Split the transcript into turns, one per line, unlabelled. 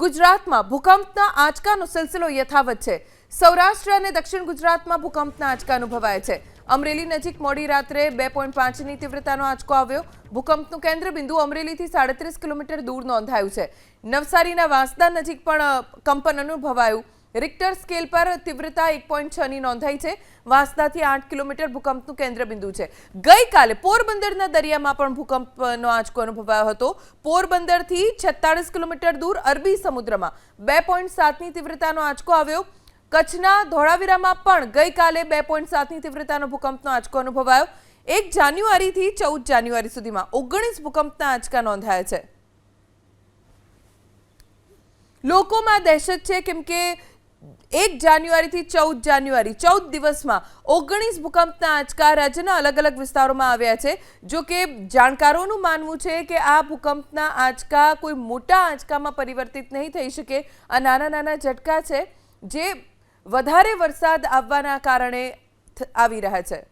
ગુજરાતમાં ભૂકંપના આંચકાનો સિલસિલો યથાવત છે. સૌરાષ્ટ્ર અને દક્ષિણ ગુજરાતમાં ભૂકંપના આંચકા અનુભવાય છે. અમરેલી નજીક મોડી રાત્રે બે પોઈન્ટ પાંચની તીવ્રતાનો આંચકો આવ્યો. ભૂકંપનું કેન્દ્ર બિંદુ અમરેલીથી સાડત્રીસ કિલોમીટર દૂર નોંધાયું છે. નવસારીના વાંસદા નજીક પણ કંપન અનુભવાયું. રિક્ટર સ્કેલ પર તીવ્રતા એક પોઈન્ટ છની નોંધાઈ છે. વાંસદાથી આઠ કિલોમીટર ભૂકંપનું કેન્દ્રબિંદુ છે. ગઈકાલે પોરબંદરના દરિયામાં પણ ભૂકંપનો આંચકો અનુભવાયો હતો. પોરબંદરથી છેતાળીસ કિલોમીટર દૂર અરબી સમુદ્રમાં બે પોઈન્ટ સાતની તીવ્રતાનો આંચકો આવ્યો. કચ્છના ધોળાવીરામાં પણ ગઈકાલે બે પોઈન્ટ સાતની તીવ્રતાનો ભૂકંપનો આંચકો અનુભવાયો. એક જાન્યુઆરીથી ચૌદ જાન્યુઆરી સુધીમાં ઓગણીસ ભૂકંપના આંચકા નોંધાયા છે. લોકોમાં દહેશત છે, કેમ કે એક જાન્યુઆરીથી ચૌદ જાન્યુઆરી, ચૌદ દિવસમાં ઓગણીસ ભૂકંપના આંચકા રાજ્યના અલગ અલગ વિસ્તારોમાં આવ્યા છે. જો કે જાણકારોનું માનવું છે કે આ ભૂકંપના આંચકા કોઈ મોટા આંચકામાં પરિવર્તિત નહીં થઈ શકે. આ નાના નાના ઝટકા છે જે વધારે વરસાદ આવવાના કારણે આવી રહ્યા છે.